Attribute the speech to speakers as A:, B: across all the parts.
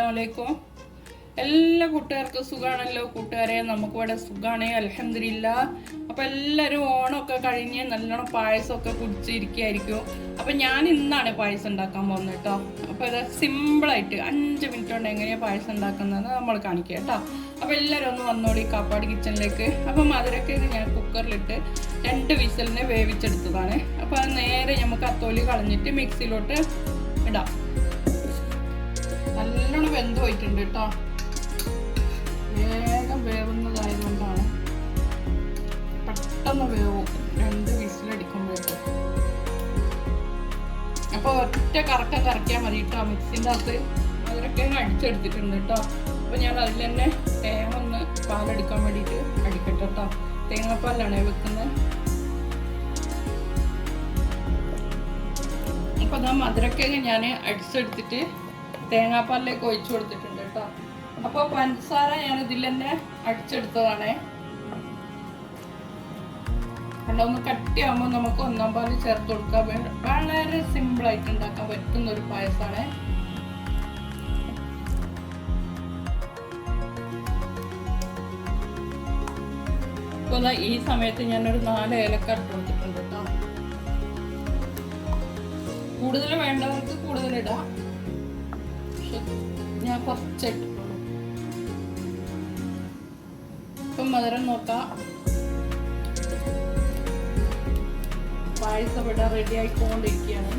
A: അലൈക്കും. എല്ലാ കൂട്ടുകാർക്കും സുഖമാണല്ലോ കൂട്ടുകാരെ? നമുക്ക് ഇവിടെ സുഖാണ് അലഹമില്ല അപ്പൊ എല്ലാവരും ഓണമൊക്കെ കഴിഞ്ഞ് നല്ലോണം പായസമൊക്കെ കുടിച്ചിരിക്കുകയായിരിക്കും. അപ്പൊ ഞാൻ ഇന്നാണ് പായസം ഉണ്ടാക്കാൻ പോകുന്നത് കേട്ടോ. അപ്പൊ ഇത് സിമ്പിളായിട്ട് അഞ്ച് മിനിറ്റ് കൊണ്ട് എങ്ങനെയാണ് പായസം ഉണ്ടാക്കുന്നതെന്ന് നമ്മൾ കാണിക്കുക കേട്ടോ. അപ്പൊ എല്ലാവരും ഒന്ന് വന്നോളി കാപ്പാട് കിച്ചണിലേക്ക്. അപ്പൊ മധുരക്ക് ഞാൻ കുക്കറിലിട്ട് രണ്ട് വിസലിനെ വേവിച്ചെടുത്തതാണ്. അപ്പോൾ അത് നേരെ നമുക്ക് അത്തോലി കളഞ്ഞിട്ട് മിക്സിയിലോട്ട് ഇടാം. വെന്ത് പോയിട്ടുണ്ട് കേട്ടോ. വേഗം വേവുന്നതായതുകൊണ്ടാണ്. പെട്ടെന്ന് വേവും. രണ്ട് വിസിലടിക്കുമ്പോഴേക്കും. അപ്പൊ ഒറ്റ കറക്കം കറക്കിയാൽ മതി കേട്ടോ മിക്സിന്റെ അകത്ത്. അതിലൊക്കെ അടിച്ചെടുത്തിട്ടുണ്ട് കേട്ടോ. അപ്പൊ ഞാൻ അതിൽ തന്നെ തേങ്ങ ഒന്ന് പാലെടുക്കാൻ വേണ്ടിയിട്ട് അടിക്കട്ടെ കേട്ടോ. തേങ്ങാപ്പാലാണ് വെക്കുന്നത്. അപ്പൊ അതാ മധുരക്കിഴങ്ങ് ഞാൻ അടിച്ചെടുത്തിട്ട് തേങ്ങാപ്പാലിലേക്ക് ഒഴിച്ചു കൊടുത്തിട്ടുണ്ട് കേട്ടോ. അപ്പോൾ പഞ്ചസാര ഞാൻ ഇതിൽ തന്നെ അടിച്ചെടുത്തതാണ്. കണ്ടോ ഒന്ന് കട്ടിയാകുമ്പോൾ നമുക്ക് ഒന്നാം പാൽ ചേർത്ത് കൊടുക്കാം. വേ- വളരെ സിമ്പിൾ ആയിട്ട് ഉണ്ടാക്കാൻ പറ്റുന്ന ഒരു പായസമാണ് ഈ സമയത്ത് ഞാനൊരു നാല് ഏലക്ക ഇട്ട് കൊടുത്തിട്ടുണ്ട് കേട്ടോ. കൂടുതൽ വേണ്ടവർക്ക് കൂടുതൽ ഇടാം. ഞാൻ കുറച്ച് ഇപ്പം മധുരം നോക്കാം. പായസം ഇവിടെ റെഡി ആയിക്കൊണ്ടിരിക്കുകയാണ്.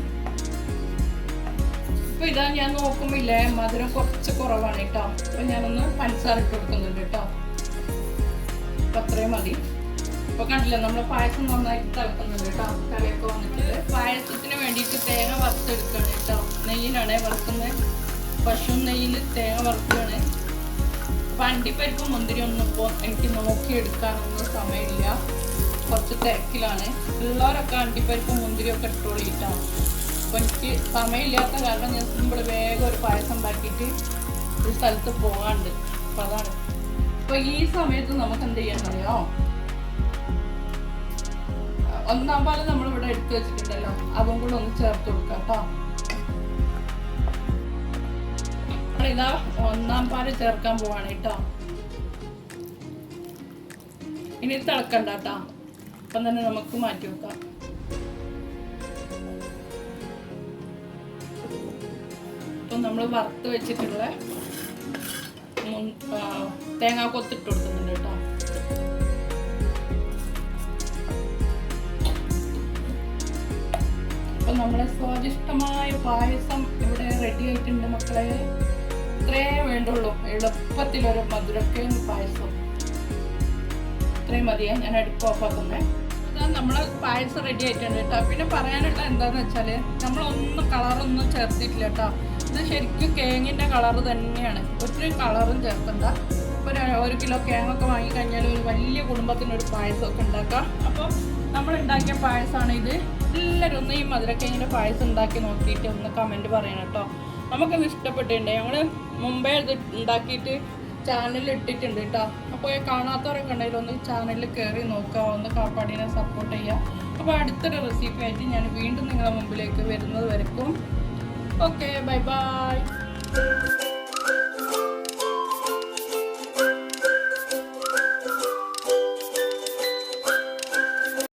A: ഇപ്പൊ ഇതാ ഞാൻ നോക്കുമ്പില്ലേ മധുരം കുറച്ച് കുറവാണ് കേട്ടോ. അപ്പൊ ഞാനൊന്ന് പഞ്ചസാര ഇട്ട് കൊടുക്കുന്നുണ്ട് കേട്ടോ. അപ്പൊ അത്രയും മതി. ഇപ്പൊ കണ്ടില്ല നമ്മൾ പായസം നന്നായിട്ട് തിളക്കുന്നുണ്ട് കേട്ടോ. കറിയൊക്കെ വന്നിട്ട് പായസത്തിന് വേണ്ടിയിട്ട് തേങ്ങ വറുത്തെടുക്കണം കേട്ടോ. നെയ്യിലാണ് വറുക്കുന്നത്. തേങ്ങ വറുക്കുകയാണ് അപ്പൊ അണ്ടിപ്പരിപ്പ് മുന്തിരി ഒന്നും ഇപ്പോൾ എനിക്ക് നോക്കിയെടുക്കാനൊന്നും സമയമില്ല. കുറച്ച് തിരക്കിലാണ്. ഉള്ളവരൊക്കെ അണ്ടിപ്പരിപ്പ് മുന്തിരിയൊക്കെ ഇട്ടോളിയിട്ടാണ് അപ്പൊ എനിക്ക് സമയമില്ലാത്ത കാരണം ഞാൻ നമ്മൾ വേഗം ഒരു പായസം ഉണ്ടാക്കിയിട്ട് ഒരു സ്ഥലത്ത് പോകാണ്ട്. അപ്പൊ അതാണ്. അപ്പൊ ഈ സമയത്ത് നമുക്ക് എന്ത് ചെയ്യാൻ അറിയോ ഒന്നാം പാൽ നമ്മൾ ഇവിടെ എടുത്തു വെച്ചിട്ടുണ്ടല്ലോ. അതും കൂടെ ഒന്ന് ചേർത്ത് കൊടുക്കാം കേട്ടോ. ഇതാ ഒന്നാം പാൽ ചേർക്കാൻ പോവാണ് കേട്ടോ. ഇനി തിളക്കണ്ട കേട്ടോ അപ്പം തന്നെ നമുക്ക് മാറ്റി വെക്കാം. ഇപ്പം നമ്മൾ വറുത്ത് വെച്ചിട്ടുള്ള തേങ്ങാ കൊത്തിട്ട് കൊടുക്കുന്നുണ്ട് കേട്ടോ. നമ്മളെ സ്വാദിഷ്ടമായ പായസം ഇവിടെ റെഡി ആയിട്ടുണ്ട് മക്കളെ. ഇത്രേ വേണ്ടുള്ളൂ. എളുപ്പത്തിലൊരു മധുരക്കയും പായസം. ഇത്രയും മതിയാ ഞാൻ അടുപ്പ് ഓഫാക്കുന്നേ നമ്മൾ പായസം റെഡി ആയിട്ടുണ്ട് കേട്ടോ. പിന്നെ പറയാനുള്ള എന്താന്ന് വെച്ചാൽ നമ്മളൊന്നും കളറൊന്നും ചേർത്തിട്ടില്ല കേട്ടോ. ഇത് ശരിക്കും കേങ്ങിന്റെ കളർ തന്നെയാണ്. ഒത്തിരി കളറും ചേർക്കണ്ട. ഒരു ഒരു കിലോ കേങ്ങൊക്കെ വാങ്ങിക്കഴിഞ്ഞാൽ ഒരു വലിയ കുടുംബത്തിനൊരു പായസമൊക്കെ ഉണ്ടാക്കാം. അപ്പോൾ നമ്മൾ ഉണ്ടാക്കിയ പായസമാണ് ഇത് എല്ലാവരും ഒന്ന് ഈ മധുരക്കേങ്ങിന്റെ പായസം ഉണ്ടാക്കി നോക്കിയിട്ട് ഒന്ന് കമന്റ് പറയണം കേട്ടോ. നമുക്കത് ഇഷ്ടപ്പെട്ടിട്ടുണ്ട്. ഞങ്ങൾ മുമ്പേ ഇത് ഉണ്ടാക്കിയിട്ട് ചാനലിൽ ഇട്ടിട്ടുണ്ട് കേട്ടോ അപ്പോൾ കാണാത്തവരൊക്കെ ഉണ്ടെങ്കിൽ ഒന്ന് ചാനലിൽ കയറി നോക്കുക ഒന്ന് കാപ്പാടിനെ സപ്പോർട്ട് ചെയ്യുക അപ്പോൾ അടുത്തൊരു റെസിപ്പി ആയിട്ട് ഞാൻ വീണ്ടും നിങ്ങളുടെ മുമ്പിലേക്ക് വരുന്നത് വരയ്ക്കും. Okay bye bye